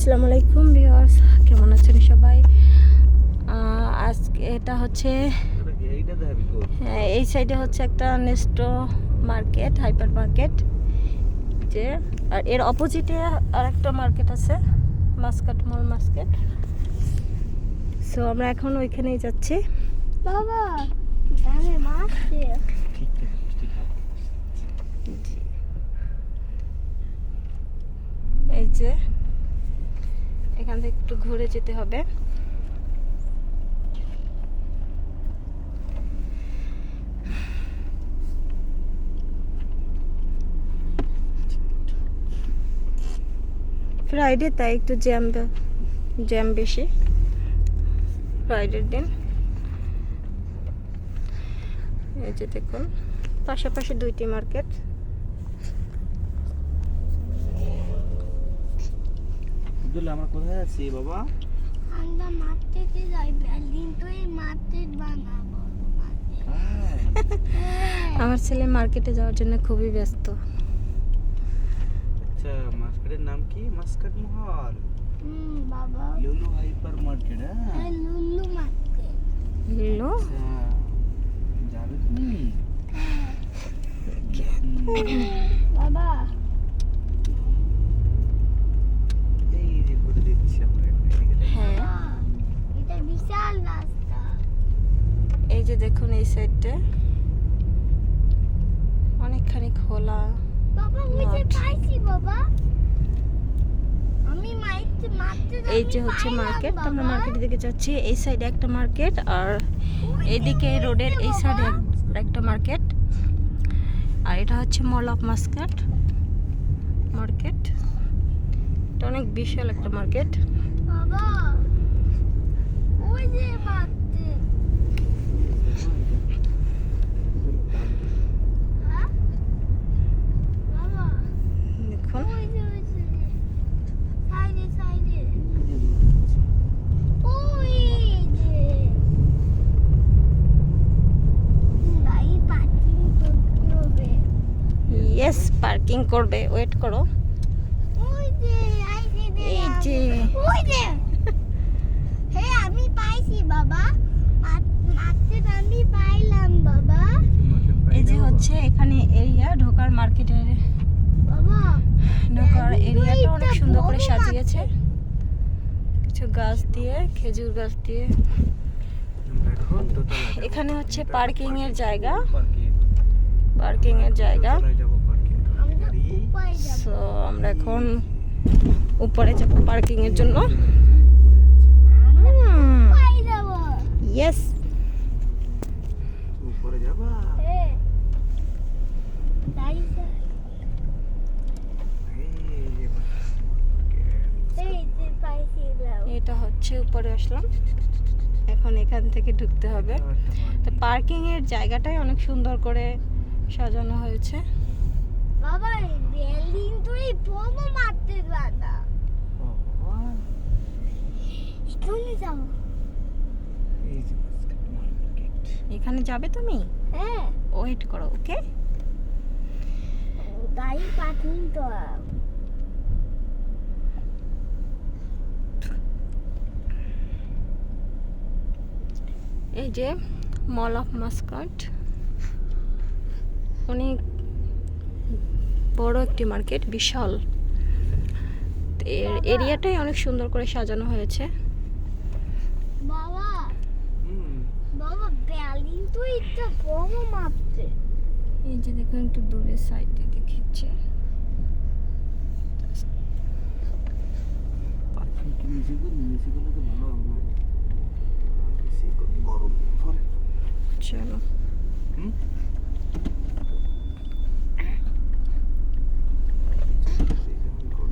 আসসালামু আলাইকুম ভিউয়ার্স কেমন আছেন সবাই? আজকে এটা হচ্ছে হ্যাঁ, এই সাইডে হচ্ছে একটা নেস্টো মার্কেট হাইপার মার্কেট যে আর এর অপোজিটে আর একটা মার্কেট আছে মাস্কাট মল মার্কেট। সো আমরা এখন ওইখানেই যাচ্ছি। বাবা এই যে এখান থেকে একটু ঘুরে যেতে হবে। ফ্রাইডে তাই একটু জ্যাম জ্যাম বেশি। ফ্রাইডের দিন। এই যে দেখুন, পাশাপাশি দুইটি মার্কেট আব্দুল্লাহ আমরা কোথায় আছি বাবা? আমরা মাঠে যাই বিল্ডিং তো এই মাঠে বানাবো হ্যাঁ। আমার ছেলে মার্কেটে যাওয়ার জন্য খুবই ব্যস্ত। আচ্ছা মার্কেটের নাম কি? মাস্কাট মহল? হুম বাবা। লুলু হাইপার মার্কেট হ্যাঁ। হ্যাঁ লুলু মাঠে লো আচ্ছা, যাবে তুমি হুম, বাবা এই যে করে দিচ্ছি আমরা এদিকে দেখো। হ্যাঁ বাবা, এটা বিশাল রাস্তা এই যে দেখুন এই সাইডটা অনেকখানি খোলা। এই যে হচ্ছে মার্কেট আমরা মার্কেটের দিকে যাচ্ছি। এই সাইডে একটা মার্কেট আর এইদিকে রোডের এই সাইডে একটা মার্কেট। আর এটা হচ্ছে মল অফ মাস্কাট মার্কেট। এটা অনেক বিশাল একটা মার্কেট। বাবা ওই যে ইয়েস পার্কিং করবে। ওয়েট করো। এই যে। আমি পাইছি বাবা মাঠে আমি পাইলাম বাবা এই যে হচ্ছে এখানে এরিয়া ঢোকার মার্কেটের ঢোকার এরিয়াটা অনেক সুন্দর করে সাজিয়েছে। কিছু গাছ দিয়ে খেজুর গাছ দিয়ে। এখন হচ্ছে পার্কিং এর জায়গা। পার্কিং এর জায়গা। সো আমরা এখন উপরে যাব পার্কিং এর জন্য। ইয়েস উপরে যাবা হে দাঁড়ি এই যে market। এই যে পাইছিলাম এটা হচ্ছে উপরে আসলাম। এখন এখান থেকে ঢুকতে হবে। তো market। পার্কিং এর জায়গাটাই অনেক সুন্দর করে সাজানো হয়েছে। বাবা বিল্ডিং তো এই বড় মাঠে বানা এখানে যাব। এই যে মাস্কাট মার্কেট এখানে যাবে তুমি? হ্যাঁ। ওয়েট করো ওকে গাড়ি পার্কিং তো এই যে মল অফ মাস্কাট। অনেক বড় একটি মার্কেট বিশাল। এর এরিয়াটাই অনেক সুন্দর করে সাজানো হয়েছে। বাবা। বাবা বিল্ডিং তো একটা বড় মাপতে এই যে দেখুন একটু দূরে সাইডে দেখিচ্ছে। পার্কিং কি নিচে গুলো নিচে গুলো তো ভালো হবে না বেশি গরম পরে চলো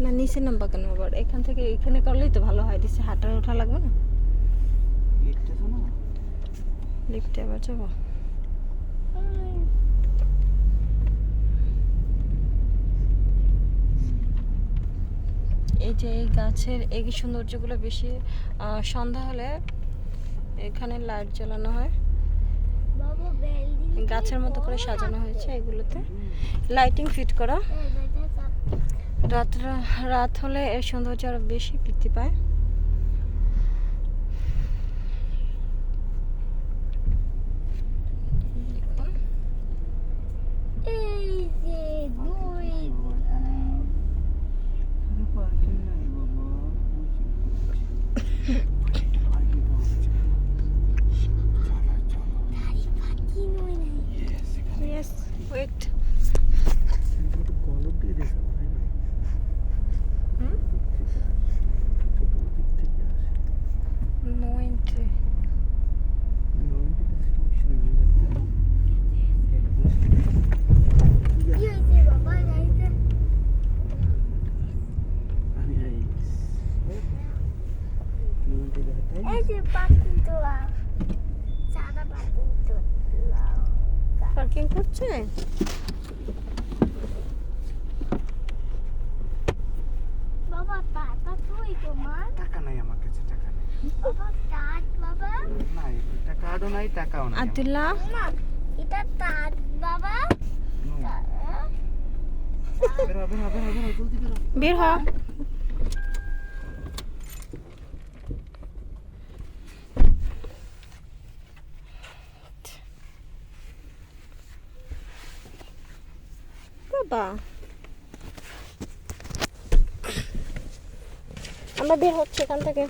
না নিচে নামবা কেন আবার? এখান থেকে এখানে করলেই তো ভালো হয়। নিচে হাঁটা ওঠা লাগবে না? লিফটে আবার যাব? এই যে এই গাছের এই সৌন্দর্যগুলো বেশি সন্ধ্যা হলে এখানে লাইট জ্বালানো হয়। গাছের মতো করে সাজানো হয়েছে এগুলোতে। লাইটিং ফিট করা। রাত রাত হলে এর সৌন্দর্য আরও বেশি বৃদ্ধি পায় দেখুন এই যে দুই পার্কিং নাই বাবা পার্কিং পাওয়া গেছে চলো চলো কি নয় নাই ইয়েস এখানে ইয়েস ওয়েট একটু কলম দিয়ে দিয়েছে ভাই ভাই হুম দিক থেকে আসে নো এন্ট্রি কি হয়েছে বাবা যাইতে এই যে পার্কিং তো সাদা পার্কিং তো পার্কিং করছে? বাবা টাটা তুই তোমার? টাকা নাই আমার কাছে টাকা নেই। বাবা টাট বাবা? নাই এটা কার্ডও নাই টাকাও নাই আমার। আব্দুল্লাহ না এটা টাট বাবা? বের হ। আমরা বের হচ্ছে এখান থেকে।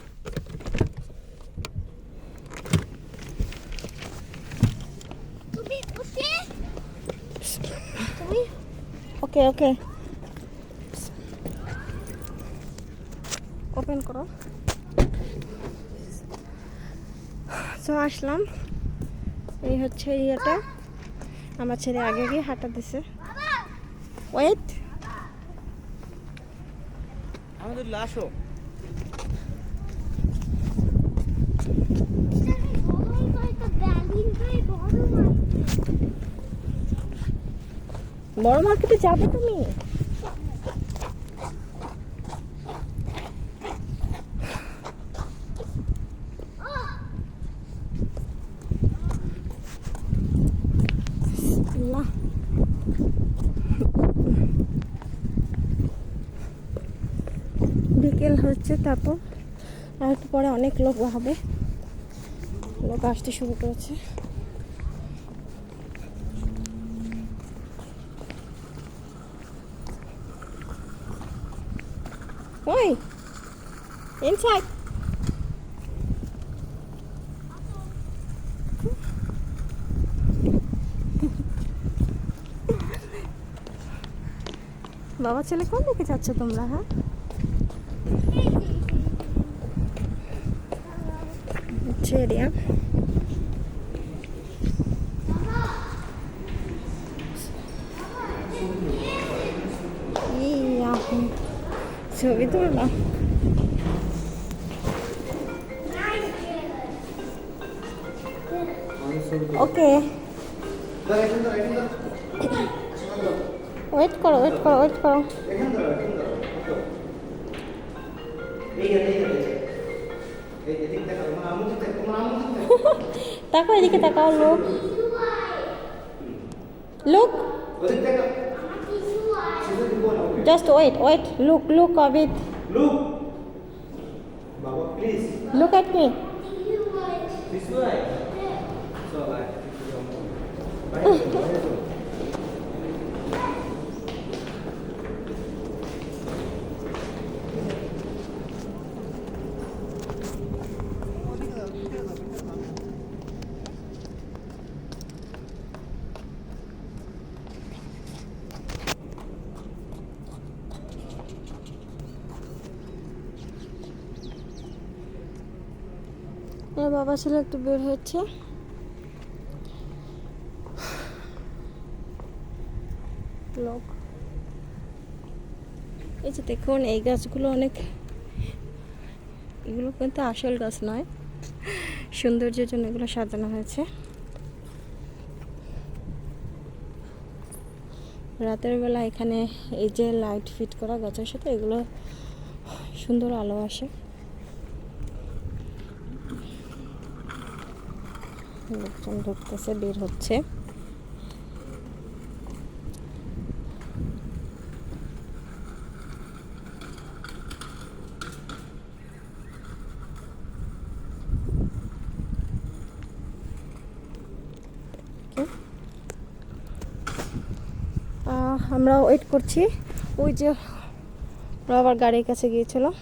তুমি উঠে। তুমি? ওকে ওকে। ওপেন করো। তো আসলাম। এই হচ্ছে ইয়েটা। আমার ছেলে আগে গিয়ে হাঁটা দিছে। ওয়েট আমাদের লাশও বড় মার্কেটে যাবে তুমি। বিকেল হচ্ছে তারপর আর একটু পরে অনেক লোক হবে লোক আসতে শুরু করেছে Oi! Inside! বাবা ছেলে কোন দিকে যাচ্ছ তোমরা হ্যাঁ হচ্ছে এরিয়া ইয়া ছবি তুললাম ওকে ওয়েট করো ওয়েট করো ওয়েট করো তাকাও এদিকে তাকাও look look just wait wait look look অবিট Look! Baba, please. Look at me This way. So, I এর বাবা ছেলে একটু বের হচ্ছে এই যে দেখুন, এই গাছগুলো অনেক এগুলো কিন্তু আসল গাছ নয়। সৌন্দর্যের জন্য এগুলো সাজানো হয়েছে। রাতের বেলা এখানে এই যে লাইট ফিট করা গাছের সাথে এগুলো সুন্দর আলো আসে। লোকজন ঢুকতেছে বের হচ্ছে। আমরা ওয়েট করছি। ওই যে আবার গাড়ির কাছে গিয়েছিলাম